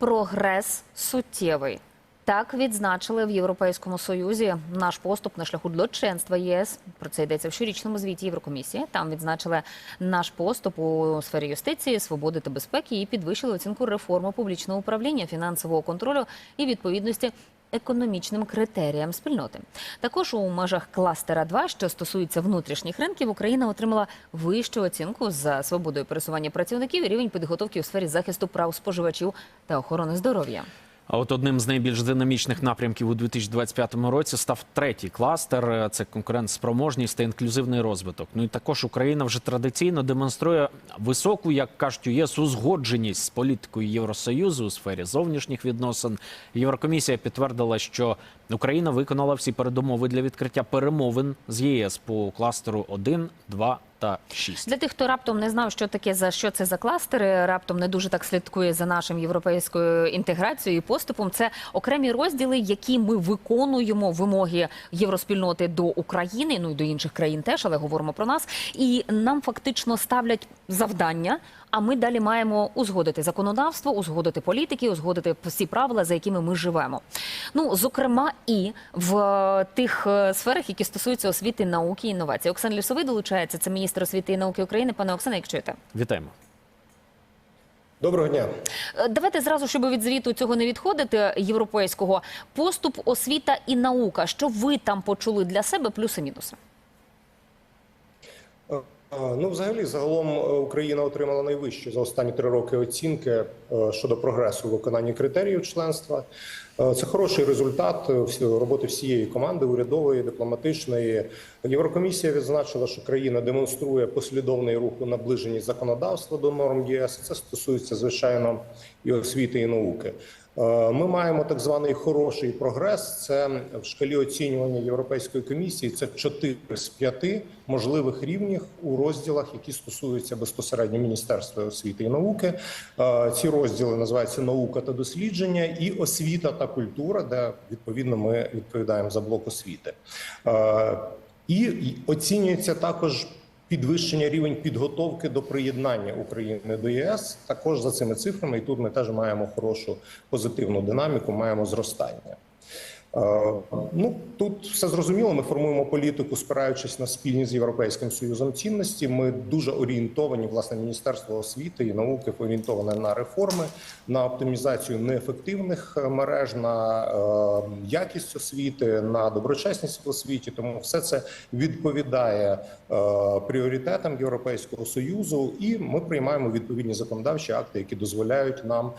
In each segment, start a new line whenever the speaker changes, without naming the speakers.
прогрес суттєвий. Так відзначили в Європейському Союзі наш поступ на шляху до членства ЄС. Про це йдеться в щорічному звіті Єврокомісії. Там відзначили наш поступ у сфері юстиції, свободи та безпеки і підвищили оцінку реформи публічного управління, фінансового контролю і відповідності економічним критеріям спільноти. Також у межах кластера 2, що стосується внутрішніх ринків, Україна отримала вищу оцінку за свободою пересування працівників і рівень підготовки у сфері захисту прав споживачів та охорони здоров'я.
А от одним з найбільш динамічних напрямків у 2025 році став третій кластер це конкурентспроможність та інклюзивний розвиток. Ну і також Україна вже традиційно демонструє високу, як кажуть, ЄС узгодженість з політикою Євросоюзу у сфері зовнішніх відносин. Єврокомісія підтвердила, що Україна виконала всі передумови для відкриття перемовин з ЄС по кластеру 1, 2 та 6.
Для тих, хто раптом не знав, що таке за що це за кластери, раптом не дуже так слідкує за нашим європейською інтеграцією і поступом. Це окремі розділи, які ми виконуємо вимоги євроспільноти до України, ну і до інших країн теж, але говоримо про нас. І нам фактично ставлять завдання. А ми далі маємо узгодити законодавство, узгодити політики, узгодити всі правила, за якими ми живемо. Ну зокрема, і в е, тих е, сферах, які стосуються освіти, науки і інновацій. Оксан Лісовий долучається. Це міністр освіти і науки України. Пане Оксане, як чуєте?
Вітаємо.
Доброго дня.
Е, Давайте зразу, щоб від звіту цього не відходити європейського поступ, освіта і наука. Що ви там почули для себе? Плюси-мінуси.
Е, Ну, взагалі, загалом е, Україна отримала найвищу за останні три роки оцінки е, щодо прогресу у виконанні критеріїв членства. Е, Це хороший результат роботи всієї команди урядової, дипломатичної. Єврокомісія відзначила, що країна демонструє послідовний рух у наближенні законодавства до норм ЄС. Це стосується звичайно і освіти і науки. Е, Ми маємо так званий хороший прогрес. Це в шкалі оцінювання Європейської комісії. Це 4 з 5 можливих рівнів у розділах, які стосуються безпосередньо Міністерства освіти і науки. Е, Ці розділи називаються наука та дослідження і освіта та культура, де відповідно ми відповідаємо за блок освіти. Е, І оцінюється також підвищення рівень підготовки до приєднання України до ЄС. Також за цими цифрами, і тут ми теж маємо хорошу позитивну динаміку, маємо зростання. Е, Ну тут все зрозуміло. Ми формуємо політику, спираючись на спільні з європейським союзом цінності. Ми дуже орієнтовані. Власне, міністерство освіти і науки орієнтоване на реформи, на оптимізацію неефективних е, мереж, на е, якість освіти, на доброчесність в освіті. Тому все це відповідає е, пріоритетам Європейського союзу, і ми приймаємо відповідні законодавчі акти, які дозволяють нам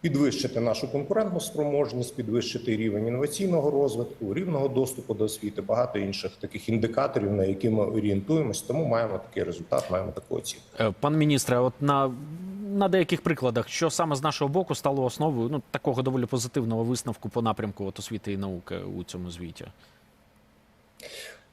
підвищити нашу конкурентну спроможність, підвищити рівень інноваційного розвитку, рівного доступу до освіти, багато інших таких індикаторів, на які ми орієнтуємось. Тому маємо такий результат, маємо таку оцінку.
Е, Пан міністре, от на, на деяких прикладах, що саме з нашого боку стало основою ну, такого доволі позитивного висновку по напрямку от, освіти і науки у цьому звіті?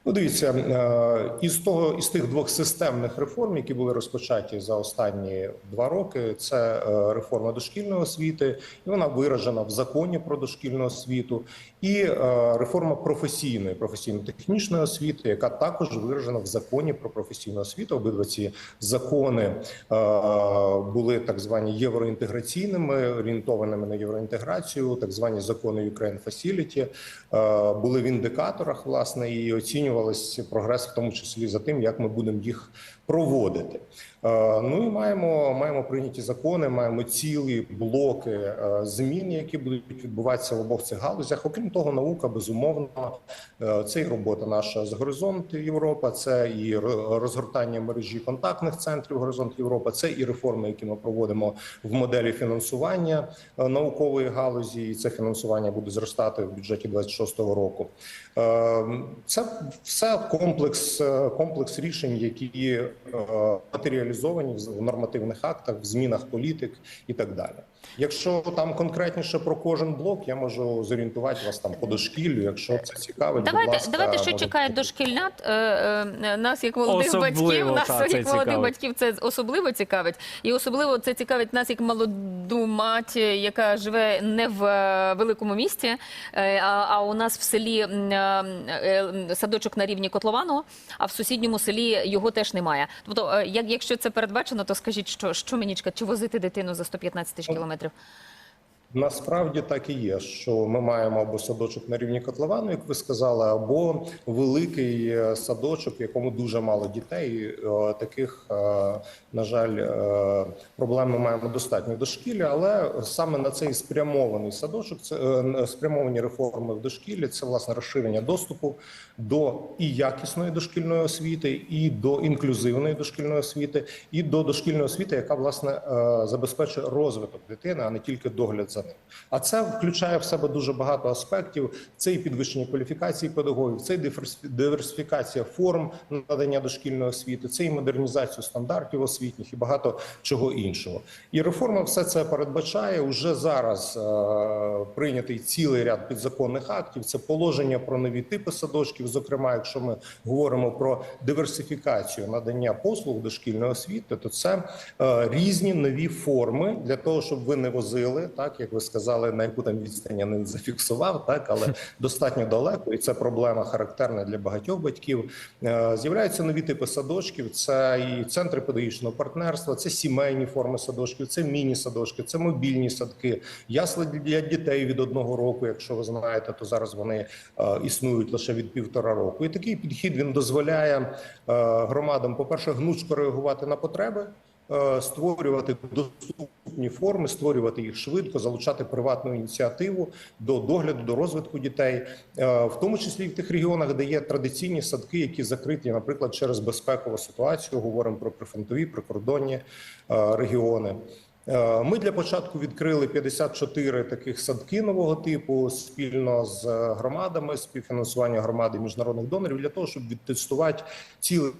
Ну, дивіться, е, із того із тих двох системних реформ, які були розпочаті за останні два роки, це е, реформа дошкільної освіти, і вона виражена в законі про дошкільну освіту, і е, реформа професійної професійно-технічної освіти, яка також виражена в законі про професійну освіту. Обидва ці закони були так звані євроінтеграційними, орієнтованими на євроінтеграцію, так звані закони Ukraine Facility, були в індикаторах власне і оцінювалися прогрес, в тому числі за тим, як ми будемо їх проводити. Е, Ну і маємо маємо прийняті закони, маємо цілі блоки е, змін, які будуть відбуватися в обох цих галузях. Окрім того, наука безумовно е, це і робота наша з горизонт Європа, це і розгортання мережі контактних центрів Горизонт Європа, це і реформи, які ми проводимо в моделі фінансування наукової галузі. І це фінансування буде зростати в бюджеті 26-го року. Це все комплекс комплекс рішень, які е, матеріалізовані в нормативних актах, в змінах політик і так далі. Якщо там конкретніше про кожен блок, я можу зорієнтувати вас там по дошкіллю. Якщо це цікавить,
Давайте,
будь ласка,
давайте, що
можете
чекає дошкільнят. Е, е, Нас, як молодих
Особливо,
батьків, нас,
та,
як молодих
цікавить.
батьків, це особливо цікавить. І особливо це цікавить нас, як молоду мать, яка живе не в е, великому місті, е, а, а у нас в селі е, е, садочок на рівні Котлованого, а в сусідньому селі його теж немає. Тобто, е, якщо це передбачено, то скажіть, що, що мені чекати? Чи возити дитину за 115 тисяч кілометрів? кілометрів.
Насправді так і є, що ми маємо або садочок на рівні котловану, як ви сказали, або великий е, садочок, в якому дуже мало дітей. Е, Таких, е, на жаль, проблем ми маємо достатньо в дошкіллі, але саме на цей спрямований садочок, це спрямовані реформи в дошкіллі, це власне розширення доступу до і якісної дошкільної освіти, і до інклюзивної дошкільної освіти, і до дошкільної освіти, яка власне забезпечує розвиток дитини, а не тільки догляд за ним. А це включає в себе дуже багато аспектів. Це і підвищення кваліфікації педагогів, це і диверсифікація форм надання дошкільної освіти, це і модернізацію стандартів освітніх і багато чого іншого. І реформа все це передбачає уже зараз. е, Прийнятий цілий ряд підзаконних актів. Це положення про нові типи садочків. Зокрема, якщо ми говоримо про диверсифікацію надання послуг дошкільної освіти, то це е, різні нові форми для того, щоб ви не возили, так як ви сказали, на яку там відстань я не зафіксував, так але достатньо далеко, і це проблема характерна для багатьох батьків. Е, З'являються нові типи садочків. Це і центри педагогічного партнерства, це сімейні форми садочків, це міні-садочки, це мобільні садки, ясли для дітей від одного року. Якщо ви знаєте, то зараз вони е, існують лише від півтора року. І такий підхід він дозволяє е, громадам, по перше, гнучко реагувати на потреби. Е, Створювати доступні форми, створювати їх швидко, залучати приватну ініціативу до догляду, до розвитку дітей, е, в тому числі в тих регіонах, де є традиційні садки, які закриті, наприклад, через безпекову ситуацію. Говоримо про прифронтові, прикордонні е, регіони. Е, Ми для початку відкрили 54 таких садки нового типу спільно з е, громадами, співфінансування громади міжнародних донорів для того, щоб відтестувати цілий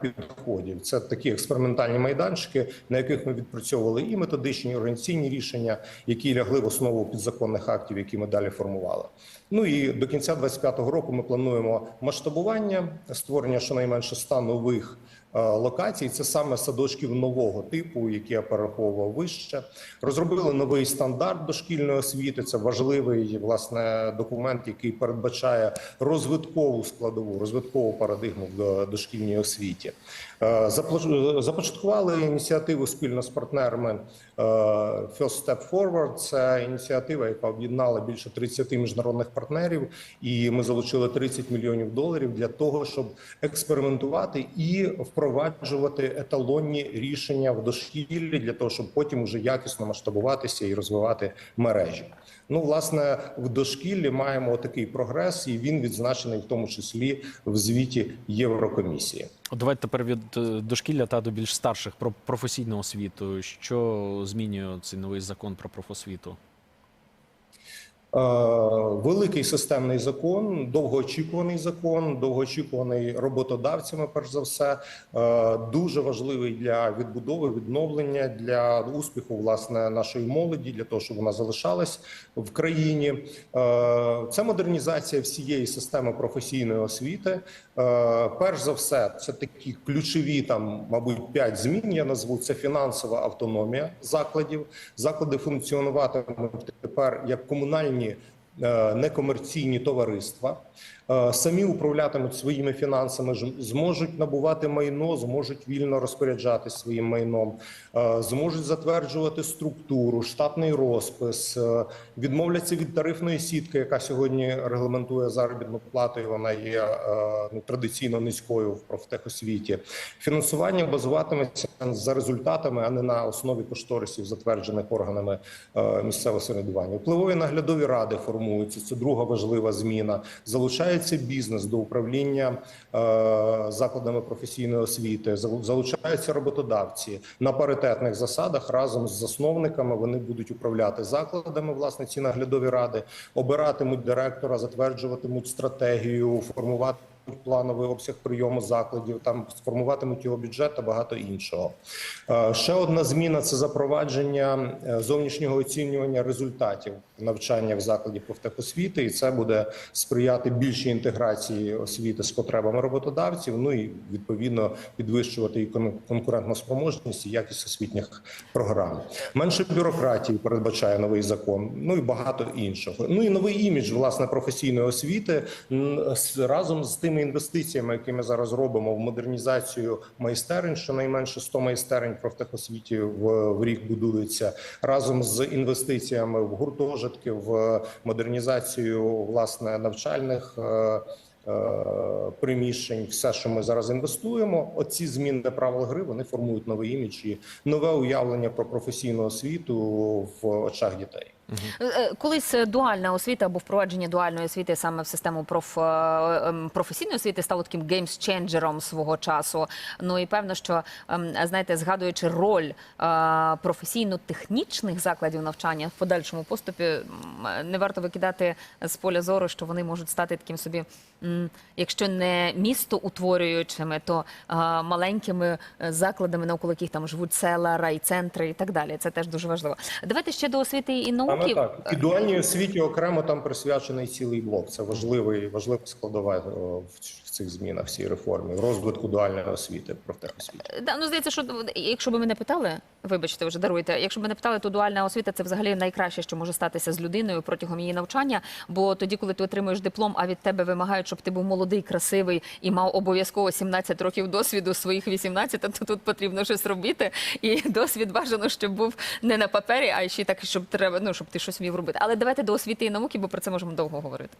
підходів. Це такі експериментальні майданчики, на яких ми відпрацьовували і методичні, і організаційні рішення, які лягли в основу підзаконних актів, які ми далі формували. Ну і до кінця 2025 року ми плануємо масштабування, створення щонайменше 100 нових локацій. Це саме садочків нового типу, які я перераховував вище. Розробили новий стандарт дошкільної освіти. Це важливий власне документ, який передбачає розвиткову складову, розвиткову парадигму в дошкільній освіті. Е, Започаткували ініціативу спільно з партнерами е, First Step Forward. Це ініціатива, яка об'єднала більше 30 міжнародних партнерів, і ми залучили 30 мільйонів доларів для того, щоб експериментувати і впроваджувати еталонні рішення в дошкіллі для того, щоб потім уже якісно масштабуватися і розвивати мережі. Ну, власне, в дошкіллі маємо такий прогрес, і він відзначений в тому числі в звіті Єврокомісії.
Давайте тепер від е, дошкілля та до більш старших про професійну освіту. Що змінює цей новий закон про профосвіту?
Е, Великий системний закон, довгоочікуваний закон, довгоочікуваний роботодавцями. Перш за все, Е, дуже важливий для відбудови, відновлення для успіху власне нашої молоді, для того, щоб вона залишалась в країні. Е, Це модернізація всієї системи професійної освіти. Перш за все, це такі ключові там, мабуть, п'ять змін. Я назву це фінансова автономія закладів. Заклади функціонуватимуть тепер як комунальні некомерційні товариства. Е, Самі управлятимуть своїми фінансами, зможуть набувати майно, зможуть вільно розпоряджатись своїм майном, е, зможуть затверджувати структуру, штатний розпис, е, відмовляться від тарифної сітки, яка сьогодні регламентує заробітну плату. і Вона є е, ну, традиційно низькою в профтехосвіті. Фінансування базуватиметься за результатами, а не на основі кошторисів, затверджених органами е, місцевого самоврядування. Впливові наглядові ради формуються. Це друга важлива зміна. Залучається бізнес до управління е, закладами професійної освіти. Залучаються роботодавці на паритетних засадах разом з засновниками. Вони будуть управляти закладами. Власне, ці наглядові ради обиратимуть директора, затверджуватимуть стратегію, формувати плановий обсяг прийому закладів, там сформуватимуть його бюджет та багато іншого. Е, Ще одна зміна це запровадження е, зовнішнього оцінювання результатів навчання в закладі профтехосвіти, і це буде сприяти більшій інтеграції освіти з потребами роботодавців. Ну і відповідно підвищувати і кон- конкурентну спроможність і якість освітніх програм. Менше бюрократії передбачає новий закон. Ну і багато іншого. Ну і новий імідж власне професійної освіти разом з тими тими інвестиціями, які ми зараз робимо в модернізацію майстерень, щонайменше 100 майстерень профтехосвіті в, в рік будується разом з інвестиціями в гуртожитки, в модернізацію власне навчальних. е, е, Приміщень, все, що ми зараз інвестуємо, оці зміни правил гри вони формують новий імідж і нове уявлення про професійну освіту в очах дітей.
Е, Колись е, дуальна освіта або впровадження дуальної освіти саме в систему проф, е, професійної освіти стало таким геймсченджером свого часу. Ну і певно, що ем, знаєте, згадуючи роль е, професійно-технічних закладів навчання в подальшому поступі, не варто викидати з поля зору, що вони можуть стати таким собі, якщо не містоутворюючими, то е, маленькими е, закладами, навколо яких там живуть села, райцентри і так далі. Це теж дуже важливо. Давайте ще до освіти і науки.
Саме так. І дуальній освіті окремо там присвячений цілий блок. Це важливий, важлива складова е, в цих змінах, в цій реформі, розвитку дуальної освіти, профтехосвіти.
Да, ну здається, що якщо б мене питали, вибачте, вже даруйте. Якщо б мене питали, то дуальна освіта це взагалі найкраще, що може статися з людиною протягом її навчання. Бо тоді, коли ти отримуєш диплом, а від тебе вимагають, щоб ти був молодий, красивий і мав обов'язково 17 років досвіду своїх 18, то тут потрібно щось робити. І досвід бажано, щоб був не на папері, а ще так, щоб треба, ну щоб ти щось вмів робити. Але давайте до освіти і науки, бо про це можемо довго говорити.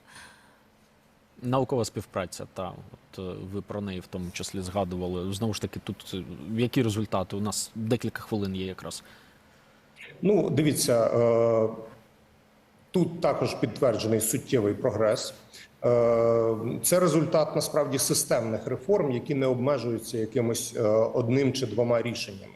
Наукова співпраця, та от е, ви про неї в тому числі згадували. Знову ж таки, тут е, які результати? У нас декілька хвилин є якраз.
Ну, дивіться, е, тут також підтверджений суттєвий прогрес. Е, Це результат насправді системних реформ, які не обмежуються якимось е, одним чи двома рішеннями.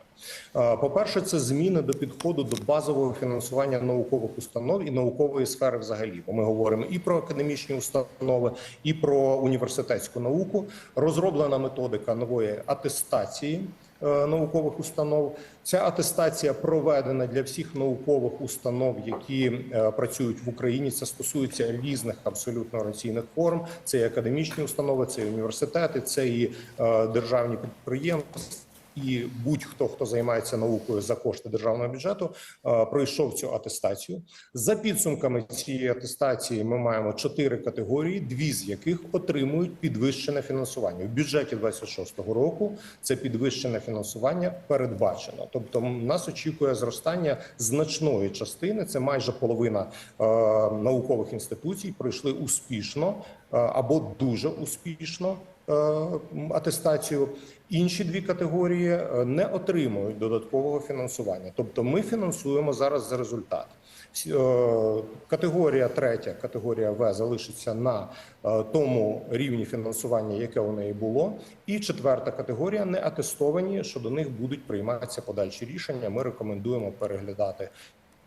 Е, По-перше, це зміни до підходу до базового фінансування наукових установ і наукової сфери взагалі. Бо ми говоримо і про академічні установи, і про університетську науку. Розроблена методика нової атестації е, наукових установ. Ця атестація проведена для всіх наукових установ, які е, працюють в Україні. Це стосується різних абсолютно організаційних форм. Це і академічні установи, це і університети, це і державні підприємства. І будь-хто, хто займається наукою за кошти державного бюджету, е, пройшов цю атестацію. За підсумками цієї атестації, ми маємо чотири категорії, дві з яких отримують підвищене фінансування. В бюджеті 26-го року це підвищене фінансування передбачено. Тобто, нас очікує зростання значної частини. Це майже половина е, наукових інституцій пройшли успішно е, або дуже успішно атестацію. Інші дві категорії е, не отримують додаткового фінансування. Тобто, ми фінансуємо зараз за результат. Е, Категорія третя, категорія В залишиться на е, тому рівні фінансування, яке у неї було. І четверта категорія не атестовані, що до них будуть прийматися подальші рішення. Ми рекомендуємо переглядати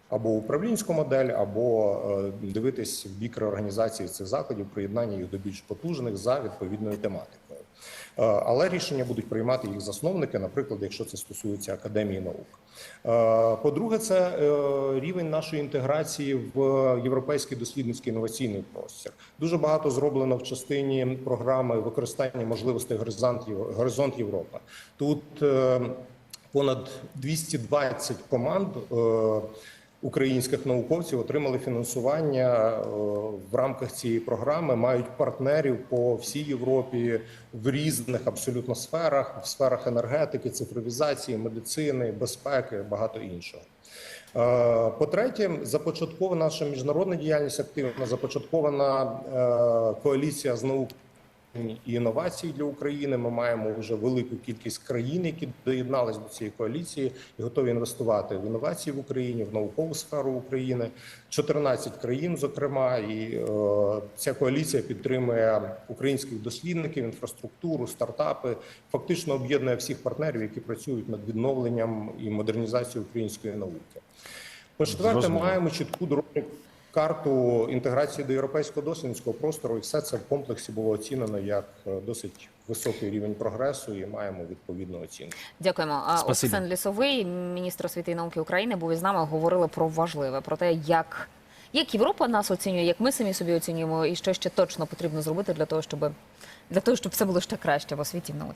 або управлінську модель, або е, дивитись в бік реорганізації цих закладів, приєднання їх до більш потужних за відповідною тематикою. Е, Але рішення будуть приймати їх засновники, наприклад, якщо це стосується академії наук. Е, По-друге, це рівень нашої інтеграції в європейський дослідницький інноваційний простір. Дуже багато зроблено в частині програми використання можливостей горизонт Єв- горизонт Європа. Тут понад 220 команд. Українських науковців отримали фінансування е, в рамках цієї програми, мають партнерів по всій Європі в різних абсолютно сферах, в сферах енергетики, цифровізації, медицини, безпеки, багато іншого. Е, По-третє, започаткована наша міжнародна діяльність активна, започаткована е, коаліція з наук і інновацій для України. Ми маємо вже велику кількість країн, які доєднались до цієї коаліції і готові інвестувати в інновації в Україні, в наукову сферу України. 14 країн, зокрема, і е, ця коаліція підтримує українських дослідників, інфраструктуру, стартапи. Фактично об'єднує всіх партнерів, які працюють над відновленням і модернізацією української науки. По четверте, маємо чітку дорожню карту інтеграції до європейського дослідницького простору, і все це в комплексі було оцінено як е, досить високий рівень прогресу, і маємо відповідну оцінку.
Дякуємо. А
Спасибі.
Оксан Лісовий, міністр освіти і науки України, був із нами. Говорили про важливе, про те, як, як Європа нас оцінює, як ми самі собі оцінюємо, і що ще точно потрібно зробити для того, щоб для того, щоб все було ще краще в освіті і в науці.